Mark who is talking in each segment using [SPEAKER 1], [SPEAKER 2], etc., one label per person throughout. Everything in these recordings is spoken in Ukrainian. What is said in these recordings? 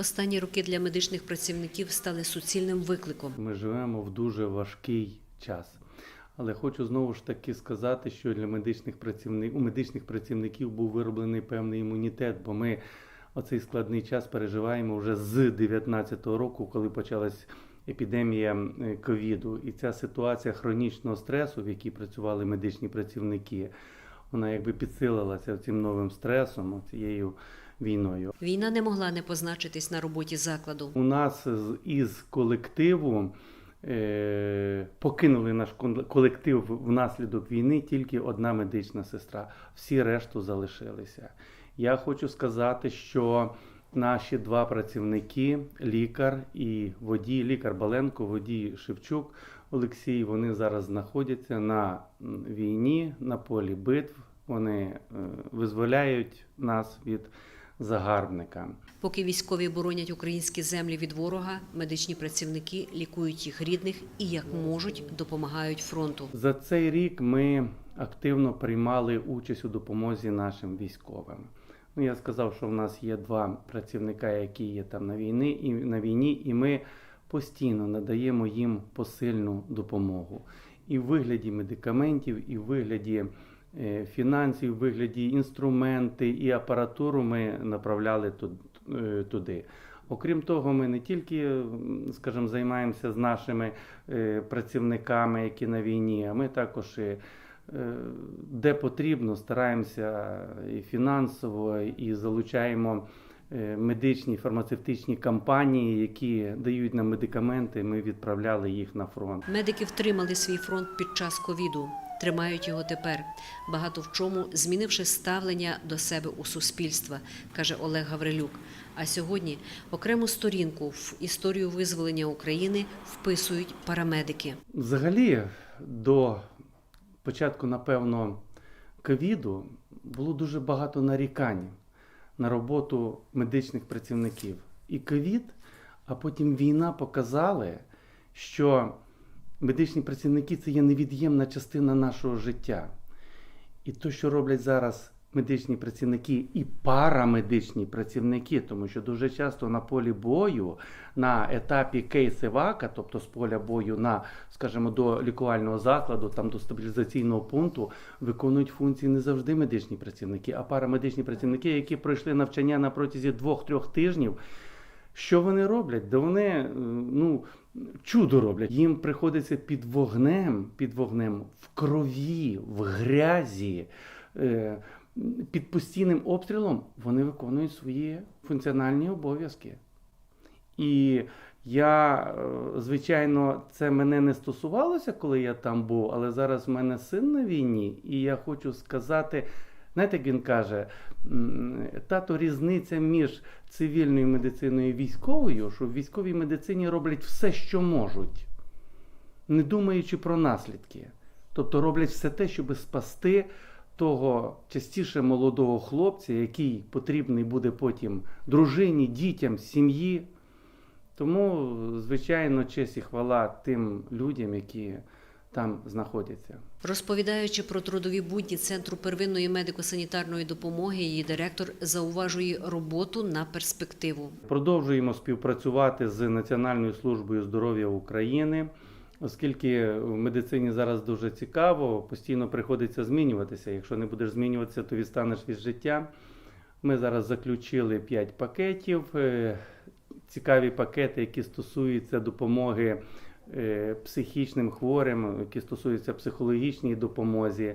[SPEAKER 1] Останні роки для медичних працівників стали суцільним викликом.
[SPEAKER 2] Ми живемо в дуже важкий час. Але хочу знову ж таки сказати, що для медичних працівників у медичних працівників був вироблений певний імунітет, бо ми оцей складний час переживаємо вже з 2019 року, коли почалась епідемія ковіду. І ця ситуація хронічного стресу, в якій працювали медичні працівники, вона якби підсилилася цим новим стресом, цією війною.
[SPEAKER 1] Війна не могла не позначитись на роботі закладу.
[SPEAKER 2] У нас з- із колективу е, покинули наш колектив внаслідок війни тільки одна медична сестра. Всі решту залишилися. Я хочу сказати, що наші два працівники, лікар і водій, лікар Баленко, водій Шевчук Олексій, вони зараз знаходяться на війні, на полі битв. Вони е, визволяють нас від загарбника.
[SPEAKER 1] Поки військові боронять українські землі від ворога, медичні працівники лікують їх рідних і як можуть допомагають фронту.
[SPEAKER 2] За цей рік ми активно приймали участь у допомозі нашим військовим. Ну, я сказав, що в нас є два працівника, які є там на війні, і на війні, і ми постійно надаємо їм посильну допомогу. І в вигляді медикаментів, і в вигляді фінансів, в вигляді інструменти і апаратуру ми направляли е, туди. Окрім того, ми не тільки, скажімо, займаємося з нашими е, працівниками, які на війні, а ми також і, е, де потрібно, стараємося і фінансово, і залучаємо е, медичні фармацевтичні компанії, які дають нам медикаменти. Ми відправляли їх на фронт.
[SPEAKER 1] Медики втримали свій фронт під час ковіду, тримають його тепер. Багато в чому змінивши ставлення до себе у суспільства, каже Олег Гаврилюк. А сьогодні окрему сторінку в історію визволення України вписують парамедики.
[SPEAKER 2] Взагалі, до початку, напевно, ковіду було дуже багато нарікань на роботу медичних працівників. І ковід, а потім війна показали, що медичні працівники це є невід'ємна частина нашого життя. І то, що роблять зараз медичні працівники і парамедичні працівники, тому що дуже часто на полі бою, на етапі кейсивака, тобто з поля бою на, скажімо, до лікувального закладу, там до стабілізаційного пункту, виконують функції не завжди медичні працівники, а парамедичні працівники, які пройшли навчання на протязі двох-трьох тижнів. Що вони роблять? Да вони е, ну, чудо роблять. Їм приходиться під вогнем, під вогнем в крові, в грязі, е, під постійним обстрілом вони виконують свої функціональні обов'язки. І я, е, звичайно, це мене не стосувалося, коли я там був, але зараз в мене син на війні, і я хочу сказати. Знаєте, як він каже, тато різниця між цивільною медициною і військовою, що в військовій медицині роблять все, що можуть, не думаючи про наслідки. Тобто роблять все те, щоб спасти того частіше молодого хлопця, який потрібний буде потім дружині, дітям, сім'ї. Тому, звичайно, честь і хвала тим людям, які там знаходяться.
[SPEAKER 1] Розповідаючи про трудові будні Центру первинної медико-санітарної допомоги, її директор зауважує роботу на перспективу.
[SPEAKER 2] Продовжуємо співпрацювати з Національною службою здоров'я України, оскільки в медицині зараз дуже цікаво, постійно приходиться змінюватися. Якщо не будеш змінюватися, то відстанеш від життя. Ми зараз заключили 5 пакетів. Е, Цікаві пакети, які стосуються допомоги психічним хворим, які стосуються психологічній допомозі.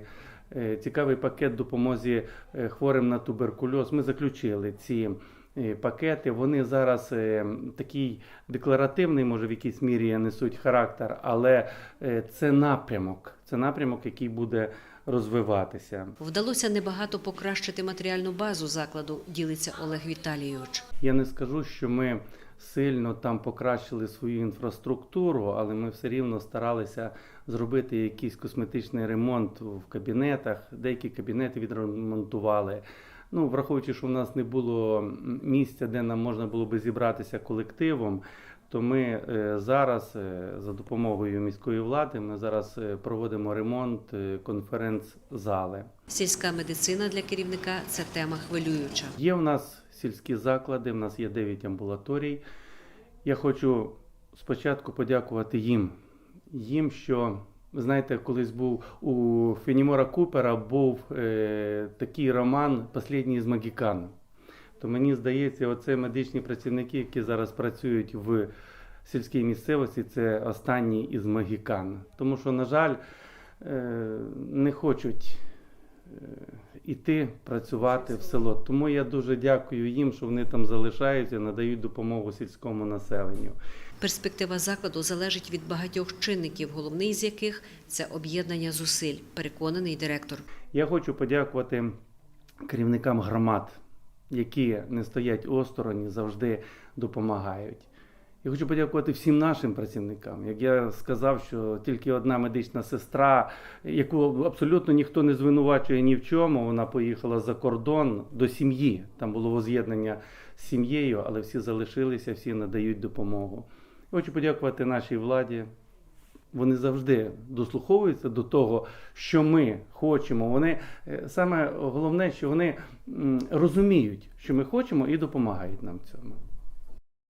[SPEAKER 2] Е, Цікавий пакет допомозі е, хворим на туберкульоз. Ми заключили ці е, пакети. Вони зараз е, такий декларативний, може в якійсь мірі несуть характер, але е, це напрямок. Це напрямок, який буде розвиватися.
[SPEAKER 1] Вдалося небагато покращити матеріальну базу закладу, ділиться Олег Віталійович.
[SPEAKER 2] Я не скажу, що ми сильно там покращили свою інфраструктуру, але ми все рівно старалися зробити якийсь косметичний ремонт в кабінетах. Деякі кабінети відремонтували. Ну, враховуючи, що в нас не було місця, де нам можна було би зібратися колективом, то ми е, зараз е, за допомогою міської влади ми зараз е, проводимо ремонт конференц-зали.
[SPEAKER 1] Сільська медицина для керівника це тема хвилююча.
[SPEAKER 2] Є в нас сільські заклади. У нас є 9 амбулаторій. Я хочу спочатку подякувати їм. Їм, що знаєте, колись був у Фенімора Купера був е, такий роман Послідній з Магікану. То мені здається, оце медичні працівники, які зараз працюють в сільській місцевості, це останні із Магікан. Тому що, на жаль, е, не хочуть е, іти працювати в село. Тому я дуже дякую їм, що вони там залишаються, надають допомогу сільському населенню.
[SPEAKER 1] Перспектива закладу залежить від багатьох чинників, головний з яких це об'єднання зусиль, переконаний директор.
[SPEAKER 2] Я хочу подякувати керівникам громад, які не стоять осторонь, завжди допомагають. Я хочу подякувати всім нашим працівникам. Як я сказав, що тільки одна медична сестра, яку абсолютно ніхто не звинувачує ні в чому, вона поїхала за кордон до сім'ї. Там було воз'єднання з сім'єю, але всі залишилися, всі надають допомогу. Я хочу подякувати нашій владі, вони завжди дослуховуються до того, що ми хочемо. Вони е, саме головне, що вони розуміють, що ми хочемо, і допомагають нам цьому.